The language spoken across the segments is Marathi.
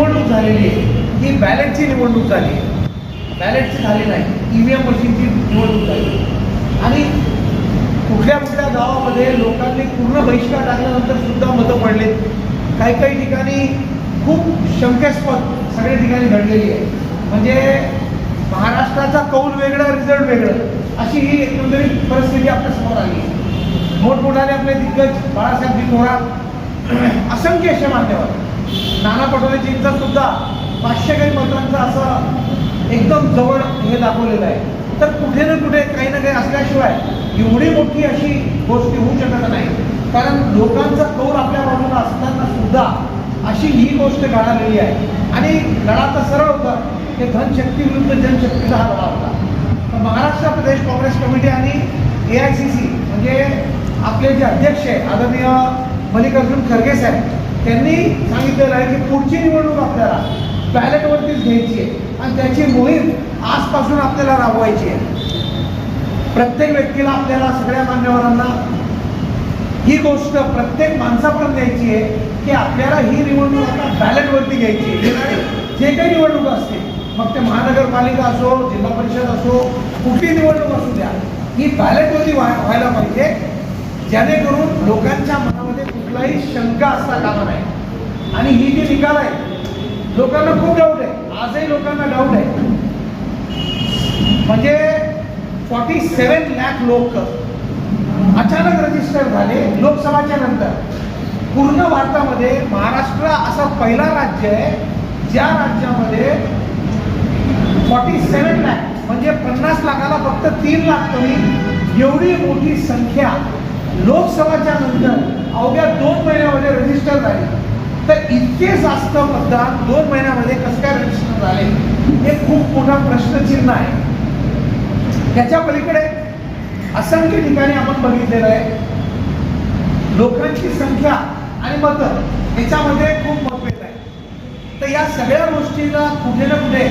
निवडणूक झालेली आहे. ही बॅलेटची निवडणूक झाली आहे. बॅलेटची झाली नाही. ई व्ही एम मशीनची निवडणूक झाली आणि कुठल्या कुठल्या गावामध्ये लोकांनी पूर्ण बहिष्कार टाकल्यानंतर सुद्धा मतं पडलेत काही काही ठिकाणी खूप शंकास्पद सगळ्या ठिकाणी घडलेली आहे. म्हणजे महाराष्ट्राचा कौल वेगळा रिझल्ट वेगळं. अशी ही एकंदरीत परिस्थिती आपल्यासमोर आली आहे. मोठमोठाने आपले दिग्गज बाळासाहेबजी थोरात असंख्य असे मान्यवर नाना पटोलेजींचा सुद्धा पाचशे काही मतांचं असं एकदम जवळ हे दाखवलेलं आहे. तर कुठे ना कुठे काही ना काही असल्याशिवाय एवढी मोठी अशी गोष्ट होऊ शकत नाही. कारण लोकांचा कौल आपल्या बाजूला असताना सुद्धा अशी ही गोष्ट घडालेली आहे. आणि लढा तर सरळ होता की धनशक्ती विरुद्ध जनशक्तीचा हा लढा होता. तर महाराष्ट्र प्रदेश काँग्रेस कमिटी आणि ए आय सी सी म्हणजे आपले जे अध्यक्ष आहे आदरणीय मल्लिकार्जुन खरगे साहेब त्यांनी सांगितलेलं आहे की पुढची निवडणूक आपल्याला बॅलेटवरतीच घ्यायची आहे. आणि त्याची मोहीम आजपासून आपल्याला राबवायची आहे. प्रत्येक व्यक्तीला आपल्याला सगळ्या मान्यवरांना ही गोष्ट प्रत्येक माणसापर्यंत द्यायची आहे की आपल्याला ही निवडणूक आता बॅलेटवरती घ्यायची आहे. जे काही निवडणूक असते मग ते महानगरपालिका असो जिल्हा परिषद असो कुठली निवडणूक असू द्या ही बॅलेटवरती व्हाय व्हायला पाहिजे. जेणेकरून लोकांच्या मनामध्ये कुठलाही शंका असता कामा नाही आणि ही जी निकाल आहे लोकांना खूप डाऊट आहे. आजही लोकांना डाऊट आहे. म्हणजे फॉर्टी सेवन लॅक लोक अचानक रजिस्टर झाले लोकसभाच्या नंतर. पूर्ण भारतामध्ये महाराष्ट्र असा पहिला राज्य आहे ज्या राज्यामध्ये फॉर्टी सेवन लॅक म्हणजे पन्नास लाखाला फक्त तीन लाख कमी एवढी मोठी संख्या लोकसभाच्या नंतर अवघ्या दोन महिन्यामध्ये रजिस्टर झाले. तर इतके जास्त मतदान दोन महिन्यामध्ये कसं काय रजिस्टर झाले हे खूप मोठा प्रश्नचिन्ह आहे. त्याच्या पलीकडे असंख्य ठिकाणी आपण बघितलेलं आहे. लोकांची संख्या आणि मतं याच्यामध्ये खूप मतभेद आहे तर या सगळ्या गोष्टीला कुठे ना कुठे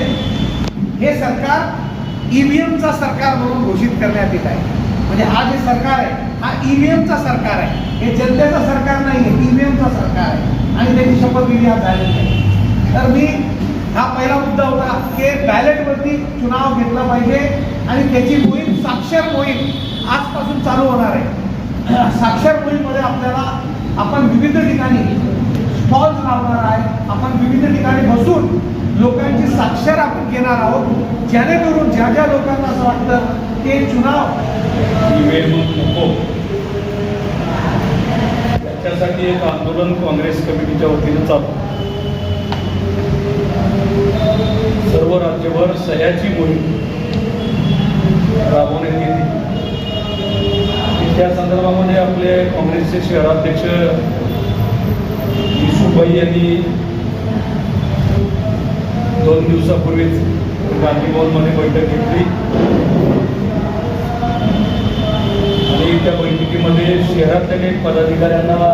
हे सरकार ईव्हीएमचा सरकार म्हणून घोषित करण्यात येत आहे. म्हणजे हा जे सरकार आहे हा ईव्हीएमचा सरकार आहे. हे जनतेचं सरकार नाही आहे ईव्हीएमचा सरकार आहे. आणि त्याची शपथविधी आज झालेली आहे. तर मी हा पहिला मुद्दा होता की बॅलेटवरती चुनाव घेतला पाहिजे आणि त्याची मोहीम साक्षर मोहीम आजपासून चालू होणार आहे. साक्षर मोहीममध्ये आपल्याला आपण विविध ठिकाणी स्टॉल्स लावणार आहे. आपण विविध ठिकाणी बसून करणार आहोत. जेणेकरून ज्या ज्या लोकांना असं वाटतं ते चुनाव. नको. त्याच्यासाठी एक आंदोलन काँग्रेस कमिटीच्या वतीनं चालू. सर्व राज्यभर सह्याची मोहीम राबवण्यात येते. त्या संदर्भामध्ये आपले काँग्रेसचे शहराध्यक्ष युसुफभाई यांनी दोन दिवसापूर्वीच गांधी भवनमध्ये बैठक घेतली. आणि त्या बैठकीमध्ये शहरातल्या काही पदाधिकाऱ्यांना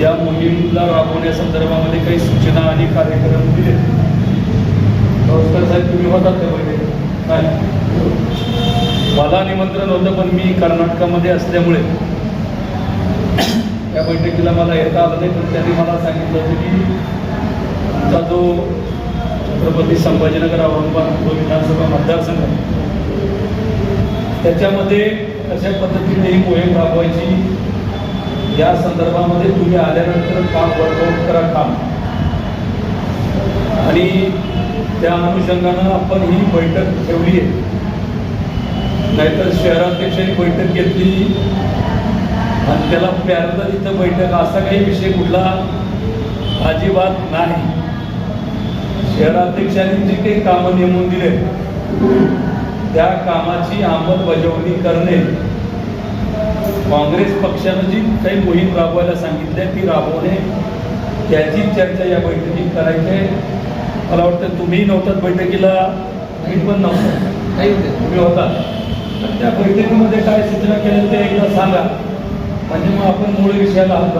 या मोहीमला राबवण्यासंदर्भामध्ये काही सूचना आणि कार्यक्रम दिले. नमस्कार साहेब तुम्ही होतात त्या बैठकीत? मला निमंत्रण होतं पण मी कर्नाटकामध्ये असल्यामुळे त्या बैठकीला मला येता आलं नाही. पण त्यांनी मला सांगितलं होतं की आता जो छत्रपती संभाजीनगर औरंगाबाद जो विधानसभा मतदारसंघ. आहे त्याच्यामध्ये कशा पद्धतीने ही मोहीम राबवायची? या संदर्भामध्ये तुम्ही आल्यानंतर काम वर्कआउट करा काम. आणि त्या अनुषंगानं आपण ही बैठक ठेवली आहे नाहीतर शहराध्यक्षांनी बैठक घेतली आणि त्याला प्यारलं तिथं बैठक असा काही विषय कुठला अजिबात नाही. शहराध्यक्षांनी जी काही कामं नेमून दिले त्या कामाची अंमलबजावणी करणे काँग्रेस पक्षानं जी काही मोहीम राबवायला सांगितली ती राबवणे त्याची चर्चा या बैठकीत करायची आहे. मला वाटतं तुम्ही नव्हतात बैठकीला मी पण नव्हतं. काही तुम्ही होता. तर त्या बैठकीमध्ये काय सूचना केल्या ते एकदा सांगा. म्हणजे मग आपण मूळ विषयाला हात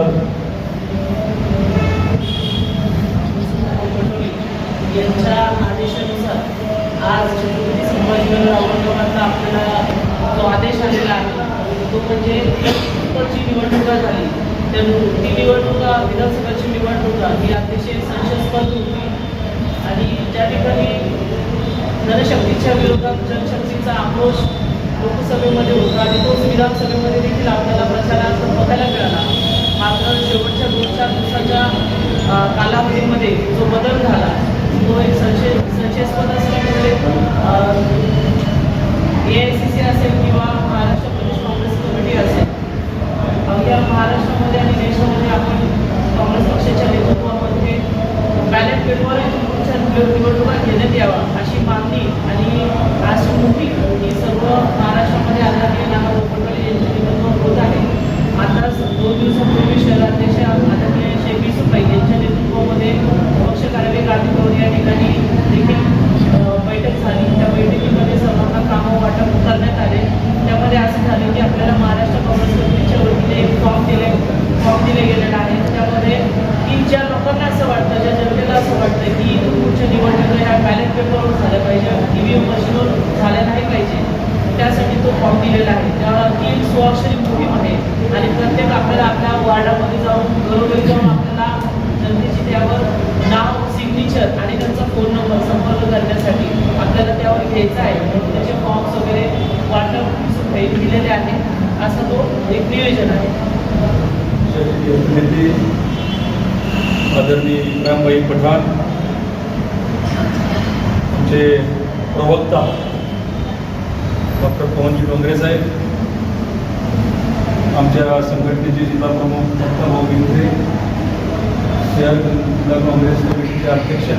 यांच्या आदेशानुसार आज छत्रपती संभाजीनगर औरंगाबादला आपल्याला जो आदेश आलेला आहे तो म्हणजे जी निवडणुका झाली. तर ती निवडणुका विधानसभेची निवडणुका ही अतिशय संशयास्पद होती. आणि ज्या ठिकाणी जनशक्तीच्या विरोधात जनशक्तीचा आक्रोश लोकसभेमध्ये होता आणि तोच विधानसभेमध्ये देखील आपल्याला प्रचारार्थ बघायला मिळाला. मात्र शेवटच्या दोन चार दिवसाच्या कालावधीमध्ये जो निवडणुका घेण्यात यावा अशी मागणी आणि आज ही सर्व महाराष्ट्रामध्ये आदरणीय नाना पटोले यांच्या नेतृत्वात होत आहे आता दोन दिवसापूर्वी शहराध्यक्ष आदरणीय शेखी सुपाई यांच्या नेतृत्वामध्ये पक्ष कार्यालय गांधी या ठिकाणी देखील अ, बैठक झाली त्या बैठकीमध्ये सर्वांना कामं वाटप करण्यात आले त्यामध्ये असं झालं की आपल्याला महाराष्ट्र काँग्रेस कमिटीच्या वतीने एक फॉर्म दिले फॉर्म दिले गेलेला आहे त्यामध्ये की ज्या लोकांना असं वाटतं ज्या जनतेला असं वाटतं की तुमच्या निवडणुका ह्या बॅलेट पेपरवर झाल्या पाहिजे ई व्ही एम मशीनवर झाल्या पाहिजे. त्यासाठी तो फॉर्म दिलेला आहे. त्या ती एक स्वाक्षरी मोहीम आहे आणि प्रत्येक आपल्याला आपल्या वार्डामध्ये जाऊन घरोघरी जाऊन आपल्याला जनतेची त्यावर नाव सिग्नेचर आणि त्यांचा फोन नंबर संपर्क करण्यासाठी आपल्याला त्यावर घ्यायचा आहे. म्हणून त्याचे फॉर्म्स वगैरे वाटप हे दिलेले आहे असा तो एक नियोजन आहे. आदरणीय इब्रामभाई पठाण आमचे प्रवक्ता डॉक्टर पवनजी डोंगरे साहेब आमच्या संघटनेचे जिल्हा प्रमुख डॉक्टर भाऊ गिंद्रे शहर जिल्हा काँग्रेस कमिटीचे अध्यक्ष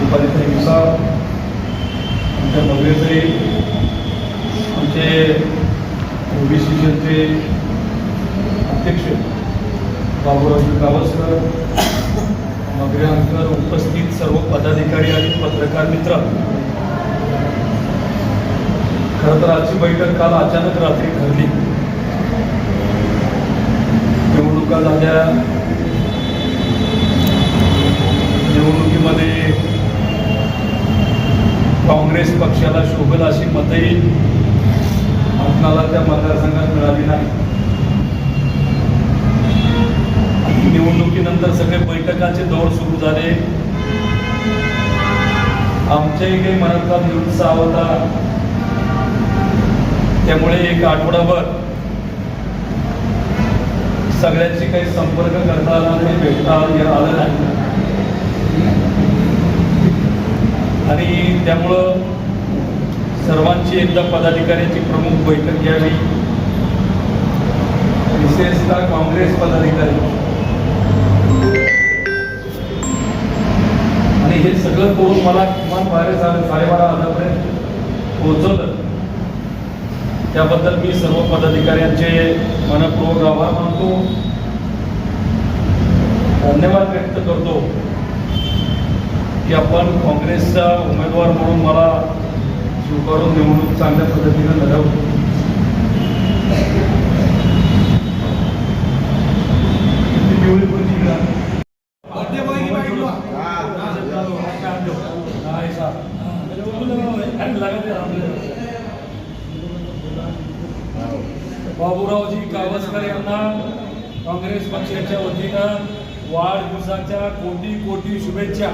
दीपालीताई विसाव आमच्या नवरेचे आमचे ओबीसीचे अध्यक्ष बाबूराव गावस्कर नगरांकर उपस्थित सर्व पदाधिकारी आणि पत्रकार मित्र खरं तर आजची बैठक काल अचानक रात्री ठरली. निवडणुका झाल्या. निवडणुकीमध्ये काँग्रेस पक्षाला शोभल अशी मतही आपणाला त्या मतदारसंघात मिळाली नाही. निवडणुकीनंतर सगळे बैठकाचे दौर सुरू झाले. आमच्याही काही मनातला निरुत्साह होता. त्यामुळे एक आठवडाभर सगळ्यांशी काही संपर्क करता आला नाही भेटता आलं नाही. आणि त्यामुळं सर्वांची एकदा पदाधिकाऱ्यांची प्रमुख बैठक घ्यावी. विशेषतः काँग्रेस पदाधिकारी. आणि हे सगळं करून मला किमान बारा साडे साडेबारा हजारपर्यंत पोहोचवलं. त्याबद्दल मी सर्व पदाधिकाऱ्यांचे मनपूर्वक आभार मानतो धन्यवाद व्यक्त करतो की आपण काँग्रेसचा उमेदवार म्हणून मला स्वीकारून निवडणूक चांगल्या पद्धतीनं लढवली किती पिवळी खुर्ची का? नाही साहब. अरे लगा दे आपल्याला. बाबूरावजी कावस्कर यांना काँग्रेस पक्षाच्या वतीनं वाढदिवसाच्या कोटी कोटी शुभेच्छा.